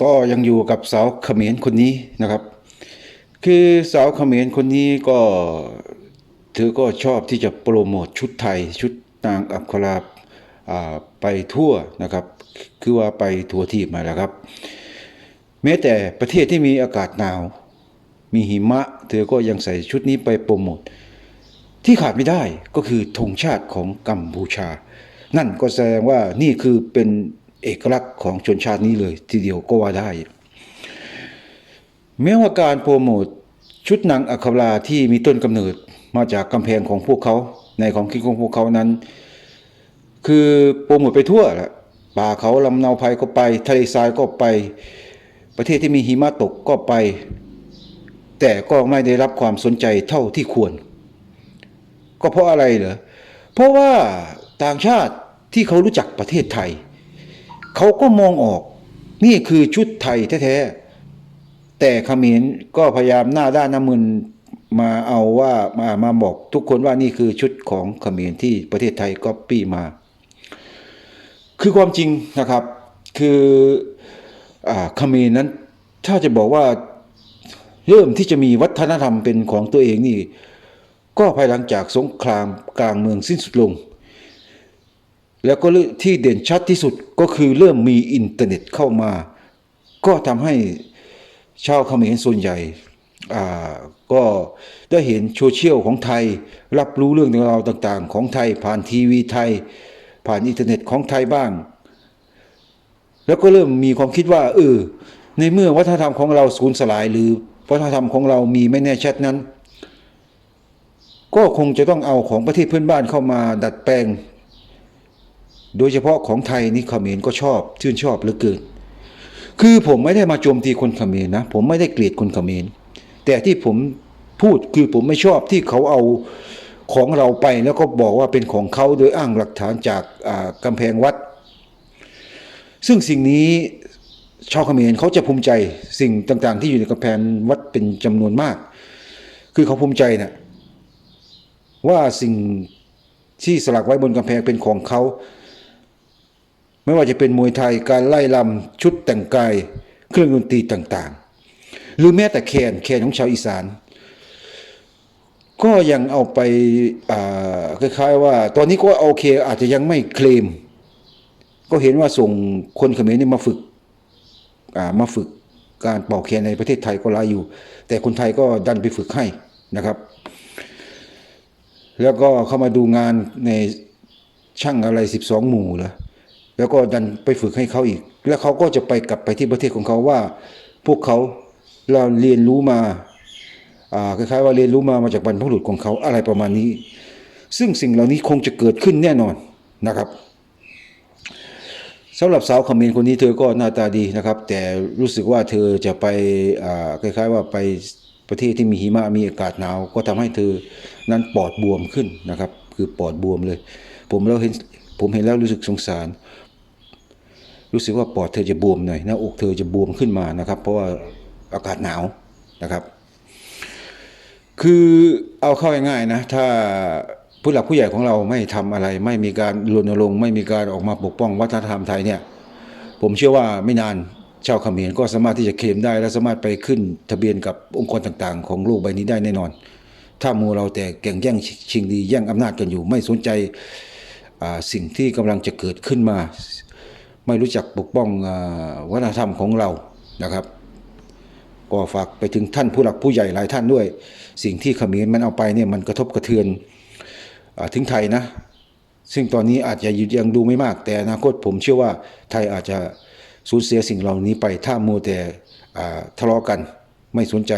ก็ยังอยู่กับสาวเขมรคนนี้นะครับ คือสาวเขมรคนนี้ก็เธอก็ชอบที่จะโปรโมทชุดไทย ชุดนางอัคราอ่าไปทั่วนะครับ คือว่าไปทัวร์ทีมมาแล้วครับ แม้แต่ประเทศที่มีอากาศหนาว มีหิมะ เธอก็ยังใส่ชุดนี้ไปโปรโมทที่ขาดไม่ได้ก็คือธงชาติของกัมพูชา นั่นก็แสดงว่านี่คือเป็น เอกลักษณ์ของชนชาตินี้เลย ทีเดียวก็ว่าได้ แม้ว่าการโปรโมทชุดหนังอัคราที่มีต้นกำเนิดมาจากกำแพงของพวกเขาในของคิดของพวกเขานั้น คือโปรโมทไปทั่วแหละป่าเขาลำเนาภัยก็ไป ทะเลทรายก็ไป ประเทศที่มีหิมะตกก็ไป แต่ก็ไม่ได้รับความสนใจเท่าที่ควร ก็เพราะอะไรเหรอเพราะว่าต่างชาติที่เขารู้จักประเทศไทย เขาก็มองออก นี่คือชุดไทยแท้ๆแต่เขมรก็พยายามหน้าด้านน้ำมึนมาเอาว่ามามาบอกทุกคนว่านี่คือชุดของเขมรที่ประเทศไทยก็ปี้มา คือความจริงนะครับ คืออ่าเขมรนั้นถ้าจะบอกว่าเริ่มที่จะมีวัฒนธรรมเป็นของตัวเองนี่ ก็ภายหลังจากสงครามกลางเมืองสิ้นสุดลง แล้วก็ที่เด่นชัดที่สุดก็คือเริ่มมีอินเทอร์เน็ตเข้ามา ก็ทำให้ชาวเขมรส่วนใหญ่ก็ได้เห็นโซเชียลของไทย รับรู้เรื่องราวต่างๆ ของไทยผ่านทีวีไทย ผ่านอินเทอร์เน็ตของไทยบ้าง แล้วก็เริ่มมีความคิดว่าเออในเมื่อวัฒนธรรมของเราสูญสลาย หรือวัฒนธรรมของเรามีไม่แน่ชัดนั้น ก็คงจะต้องเอาของประเทศเพื่อนบ้านเข้ามาดัดแปลง โดยเฉพาะของไทยนี่เขมรก็ชอบชื่นชอบเหลือเกิน คือผมไม่ได้มาโจมตีคนเขมรนะ ผมไม่ได้เกลียดคนเขมร แต่ที่ผมพูดคือผมไม่ชอบที่เขาเอาของเราไปแล้วก็บอกว่าเป็นของเขาโดยอ้างหลักฐานจากกำแพงวัด ซึ่งสิ่งนี้ชาวเขมรเขาจะภูมิใจสิ่งต่างๆ ที่อยู่ในกำแพงวัดเป็นจำนวนมาก คือเขาภูมิใจนะว่าสิ่งที่สลักไว้บนกำแพงเป็นของเขา ไม่ว่าจะเป็นมวยไทยการไล่ลำชุดแต่งกาย เครื่องดนตรีต่างๆ หรือแม้แต่แคนแคนของชาวอีสาน ก็ยังเอาไปาคล้ายๆว่า ตอนนี้ก็โอเคอาจจะยังไม่เคลม ก็เห็นว่าส่งคนเขมรนี่มาฝึกามาฝึกการเป่าแคนในประเทศไทยก็ลายอยู่ แต่คนไทยก็ดันไปฝึกให้นะครับ แล้วก็เข้ามาดูงานในช่างอะไรสิบสองหมู่เหรอ แล้วก็ดันไปฝึกให้เขาอีก แล้วเขาก็จะไปกลับไปที่ประเทศของเขาว่า พวกเขาเราเรียนรู้มาคล้ายๆว่าเรียนรู้มามาจากบรรพบุรุษของเขาอะไรประมาณนี้ ซึ่งสิ่งเหล่านี้คงจะเกิดขึ้นแน่นอนนะครับสำหรับสาวขมรคนนี้เธอก็หน้าตาดีนะครับ แต่รู้สึกว่าเธอจะไปคล้ายๆว่าไปประเทศที่มีหิมะมีอากาศหนาว ก็ทำให้เธอนั้นปอดบวมขึ้นนะครับ คือปอดบวมเลย ผมแล้วเห็นผมเห็นแล้วรู้สึกสงสาร รู้สึกว่าปอดเธอจะบวมหน่อยหน้าอกเธอจะบวมขึ้นมานะครับ เพราะว่าอากาศหนาวนะครับ คือเอาเข้าง่ายๆนะถ้าผู้หลักผู้ใหญ่ของเราไม่ทำอะไร ไม่มีการรณรงค์ไม่มีการออกมาปกป้องวัฒนธรรมไทยเนี่ย ผมเชื่อว่าไม่นานชาวเขมรก็สามารถที่จะเคลมได้ และสามารถไปขึ้นทะเบียนกับองค์กรต่างๆ ของโลกใบนี้ได้แน่นอน ถ้ามัวเราแต่แข่งแย่งชิงดีแย่งอำนาจกันอยู่ ไม่สนใจสิ่งที่กำลังจะเกิดขึ้นมา ไม่รู้จักปกป้องอวัฒนธรรมของเรานะครับ ก็ฝากไปถึงท่านผู้หลักผู้ใหญ่หลายท่านด้วย สิ่งที่เขมรมันเอาไปเนี่ยมันกระทบกระเทือนอถึงไทยนะ ซึ่งตอนนี้อาจจะยังดูไม่มากแต่อนาคตผมเชื่อว่าไทยอาจจะสูญเสียสิ่งเหล่านี้ไปถ้ามัวแต่ทะเลาะกันไม่สนใจ